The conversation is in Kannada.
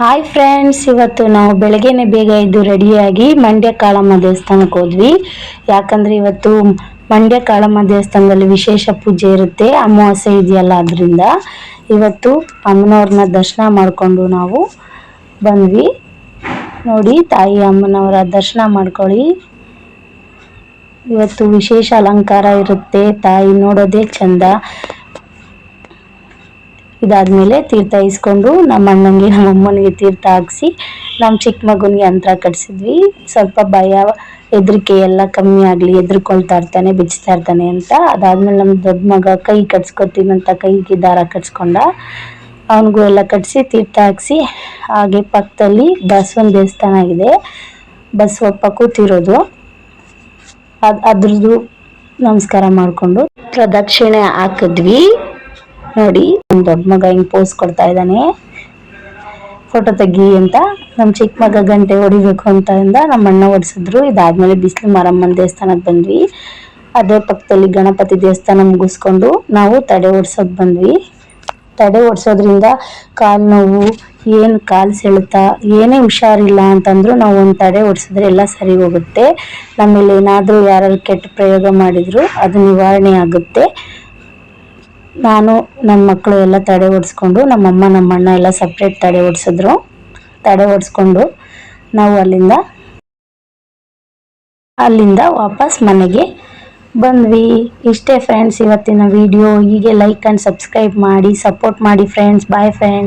ಹಾಯ್ ಫ್ರೆಂಡ್ಸ್ ಇವತ್ತು ನಾವು ಬೆಳಗ್ಗೆನೆ ಬೇಗ ಇದ್ದು ರೆಡಿಯಾಗಿ ಮಂಡ್ಯ ಕಾಳಮ್ಮ ದೇವಸ್ಥಾನಕ್ಕೆ ಹೋದ್ವಿ. ಯಾಕಂದ್ರೆ ಇವತ್ತು ಮಂಡ್ಯ ಕಾಳಮ್ಮ ದೇವಸ್ಥಾನದಲ್ಲಿ ವಿಶೇಷ ಪೂಜೆ ಇರುತ್ತೆ, ಅಮಾವಾಸ್ಯೆ ಇದೆಯಲ್ಲ ಅದರಿಂದ. ಇವತ್ತು ಅಮ್ಮನವ್ರನ್ನ ದರ್ಶನ ಮಾಡಿಕೊಂಡು ನಾವು ಬಂದ್ವಿ. ನೋಡಿ, ತಾಯಿ ಅಮ್ಮನವರ ದರ್ಶನ ಮಾಡ್ಕೊಳ್ಳಿ. ಇವತ್ತು ವಿಶೇಷ ಅಲಂಕಾರ ಇರುತ್ತೆ, ತಾಯಿ ನೋಡೋದೇ ಚಂದ. ಇದಾದ್ಮೇಲೆ ತೀರ್ಥ ಇಸ್ಕೊಂಡು ನಮ್ಮ ಅಣ್ಣಂಗೆ, ನಮ್ಮ ಅಮ್ಮನಿಗೆ ತೀರ್ಥ ಹಾಕ್ಸಿ, ನಮ್ಮ ಚಿಕ್ಕ ಮಗುನಿಗೆ ಅಂತರ ಕಟ್ಸಿದ್ವಿ. ಸ್ವಲ್ಪ ಭಯ, ಹೆದರಿಕೆ ಎಲ್ಲ ಕಮ್ಮಿ ಆಗಲಿ, ಹೆದರ್ಕೊಳ್ತಾ ಇರ್ತಾನೆ, ಬಿಚ್ತಾ ಇರ್ತಾನೆ ಅಂತ. ಅದಾದ್ಮೇಲೆ ನಮ್ಮ ದೊಡ್ಡ ಮಗ ಕೈ ಕಟ್ಸ್ಕೊತೀನಂತ ಕೈಗೆ ದಾರ ಕಟ್ಸ್ಕೊಂಡ, ಅವನಿಗೂ ಎಲ್ಲ ಕಟ್ಸಿ ತೀರ್ಥ ಹಾಕ್ಸಿ, ಹಾಗೆ ಪಕ್ಕದಲ್ಲಿ ಬಸವನ ದೇವಸ್ಥಾನ ಇದೆ. ಬಸವಪ್ಪ ಕೂತಿರೋದು. ಅದ್ ಅದ್ರದ್ದು ನಮಸ್ಕಾರ ಮಾಡಿಕೊಂಡು ಪ್ರದಕ್ಷಿಣೆ ಹಾಕಿದ್ವಿ. ನೋಡಿ ನಮ್ಮ ದೊಡ್ಡ ಮಗ ಹಿಂಗ್ ಪೋಸ್ ಕೊಡ್ತಾ ಇದ್ದಾನೆ. ಫೋಟೋ ತೆಗಿ ಅಂತ ನಮ್ಮ ಚಿಕ್ಕ ಮಗ ಗಂಟೆ ಹೊಡಿಬೇಕು ಅಂತ ಇಂದ ನಮ್ಮ ಅಣ್ಣ ಹೊಡ್ಸಿದ್ರು. ಇದಾದ್ಮೇಲೆ ಬಿಸಿಲು ಮಾರಮ್ಮನ ದೇವಸ್ಥಾನಕ್ಕೆ ಬಂದ್ವಿ. ಅದೇ ಪಕ್ಕದಲ್ಲಿ ಗಣಪತಿ ದೇವಸ್ಥಾನ ಮುಗಿಸ್ಕೊಂಡು ನಾವು ತಡೆ ಓಡ್ಸೋಕ್ ಬಂದ್ವಿ. ತಡೆ ಓಡಿಸೋದ್ರಿಂದ ಕಾಲು ನೋವು, ಏನು ಕಾಲು ಸೆಳೆತ, ಏನೇ ಹುಷಾರಿಲ್ಲ ಅಂತಂದ್ರು ನಾವು ಒಂದು ತಡೆ ಓಡಿಸಿದ್ರೆ ಎಲ್ಲ ಸರಿ ಹೋಗುತ್ತೆ. ನಮ್ಮಲ್ಲಿ ಏನಾದರೂ ಯಾರು ಕೆಟ್ಟ ಪ್ರಯೋಗ ಮಾಡಿದ್ರು, ಅದು ನಿವಾರಣೆ ಆಗುತ್ತೆ. ನಾನು ನನ್ನ ಮಕ್ಕಳು ಎಲ್ಲ ತಡೆ ಓಡಿಸ್ಕೊಂಡು ನಮ್ಮಮ್ಮ ನಮ್ಮ ಅಣ್ಣ ಎಲ್ಲ ಸಪ್ರೇಟ್ ತಡೆ ಓಡಿಸಿದ್ರು. ತಡೆ ಓಡಿಸ್ಕೊಂಡು ನಾವು ಅಲ್ಲಿಂದ ಅಲ್ಲಿಂದ ವಾಪಸ್ ಮನೆಗೆ ಬಂದ್ವಿ. ಇಷ್ಟೇ ಫ್ರೆಂಡ್ಸ್ ಇವತ್ತಿನ ವಿಡಿಯೋ ಹೀಗೆ ಲೈಕ್ ಆ್ಯಂಡ್ ಸಬ್ಸ್ಕ್ರೈಬ್ ಮಾಡಿ ಸಪೋರ್ಟ್ ಮಾಡಿ ಫ್ರೆಂಡ್ಸ್ ಬಾಯ್ ಫ್ರೆಂಡ್ಸ್